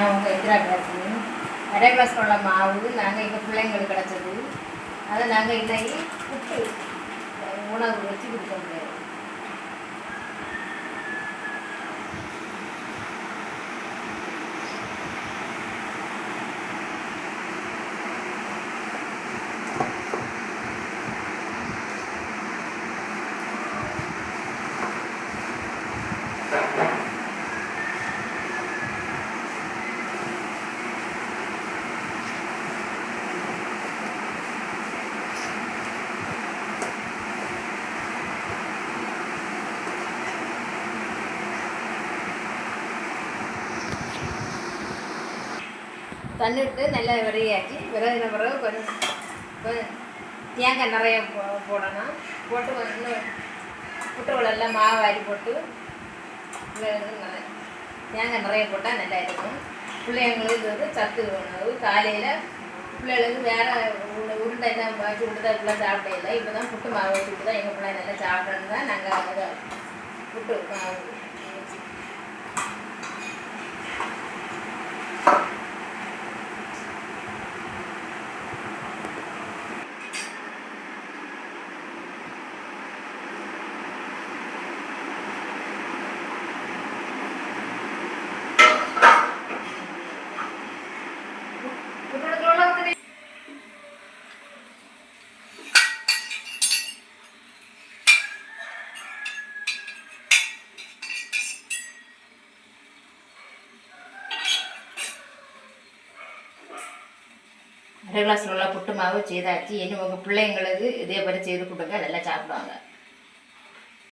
நான் உங்கள் இந்திரா பேசுகிறேன் அரை பாஸ் உள்ள மாவு நாங்கள் எங்கள் பிள்ளைங்களுக்கு கிடச்சது. அதை நாங்கள் இன்னைக்கு புட்டு உணவு வச்சு கொடுக்க முடியாது. தண்ணிட்டு நல்லா விரையாச்சு விரையின பிறகு கொஞ்சம் கொஞ்சம் தேங்காய் நிறைய போ போடணும். போட்டு கொஞ்சம் புட்டுகளெல்லாம் மாவு வாரி போட்டு தேங்காய் நிறைய போட்டால் நல்லா இருக்கும். பிள்ளைங்களுக்கு வந்து சத்து உணவு. காலையில் பிள்ளைகளுக்கு வேறு உருண்டை தான் வச்சு கொடுத்தா பிள்ளை இல்லை. இப்போ தான் புட்டு மாவு வச்சு கொடுத்தா எங்கள் பிள்ளை நல்லா சாப்பிடணும் தான் நாங்கள் அதை புட்டு மாவு வச்சு புட்டுக்குள்ள வந்து அரை கிளாஸ் உள்ள புட்டு மாவு செய்தாச்சு. இன்னும் உங்கள் பிள்ளைங்களுக்கு இதே மாதிரி செய்து கொடுங்க. நல்லா சாப்பிடுவாங்க.